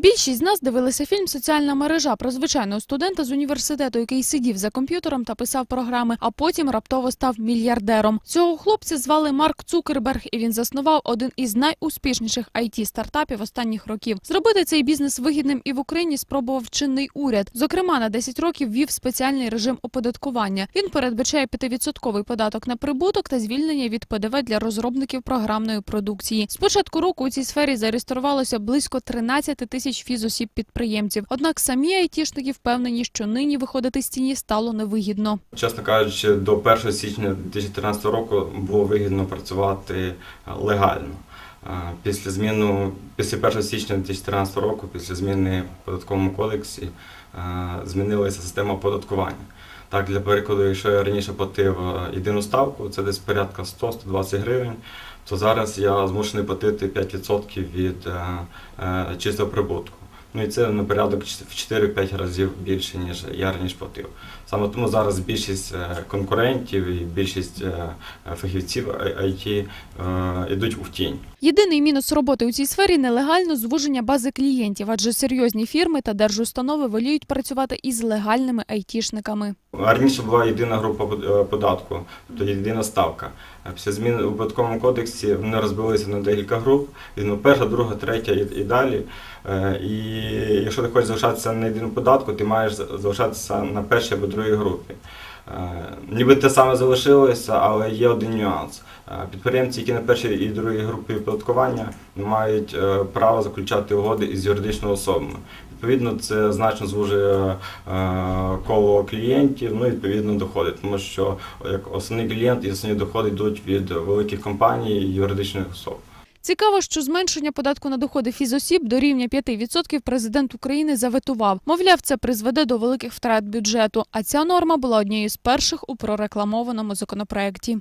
Більшість з нас дивилися фільм Соціальна мережа про звичайного студента з університету, який сидів за комп'ютером та писав програми, а потім раптово став мільярдером. Цього хлопця звали Марк Цукерберг, і він заснував один із найуспішніших it стартапів останніх років. Зробити цей бізнес вигідним і в Україні спробував чинний уряд. Зокрема, на 10 років ввів спеціальний режим оподаткування. Він передбачає 5% податок на прибуток та звільнення від ПДВ для розробників програмної продукції. З початку року у цій сфері зареєструвалося близько 13 тисяч фізосіб підприємців. Однак самі айтішники впевнені, що нині виходити з тіні стало невигідно. Чесно кажучи, до 1 січня 2013 року було вигідно працювати легально. Після зміну після 1 січня 2013 року, після зміни в податковому кодексі, змінилася система оподаткування. Так, для перекладу, якщо я раніше платив єдину ставку, це десь порядка 100-120 гривень, то зараз я змушений платити 5% від чистого прибутку. Ну і це на порядок в 4-5 разів більше, ніж я раніше платив. Саме тому зараз більшість е, конкурентів і більшість е, фахівців IT йдуть у тінь. Єдиний мінус роботи у цій сфері нелегально звуження бази клієнтів, адже серйозні фірми та держустанови воліють працювати із легальними айтішниками. Раніше була єдина група е, податку, тобто єдина ставка. Після змін у податковому кодексі вони розбилися на декілька груп. Ну, перша, друга, третя і, далі. Е, І якщо ти хочеш залишатися на єдиному податку, ти маєш залишатися на першій або другій групі. Е, Ніби те саме залишилося, але є один нюанс. Е, Підприємці, які на першій і другій групі оподаткування, не мають е, права заключати угоди із юридичними особами. Відповідно, це значно звужує коло клієнтів, ну і відповідно доходи, тому що як основний клієнт і основні доходи йдуть від великих компаній і юридичних особ. Цікаво, що зменшення податку на доходи фізосіб до рівня 5% президент України заветував. Мовляв, це призведе до великих втрат бюджету. А ця норма була однією з перших у прорекламованому законопроекті.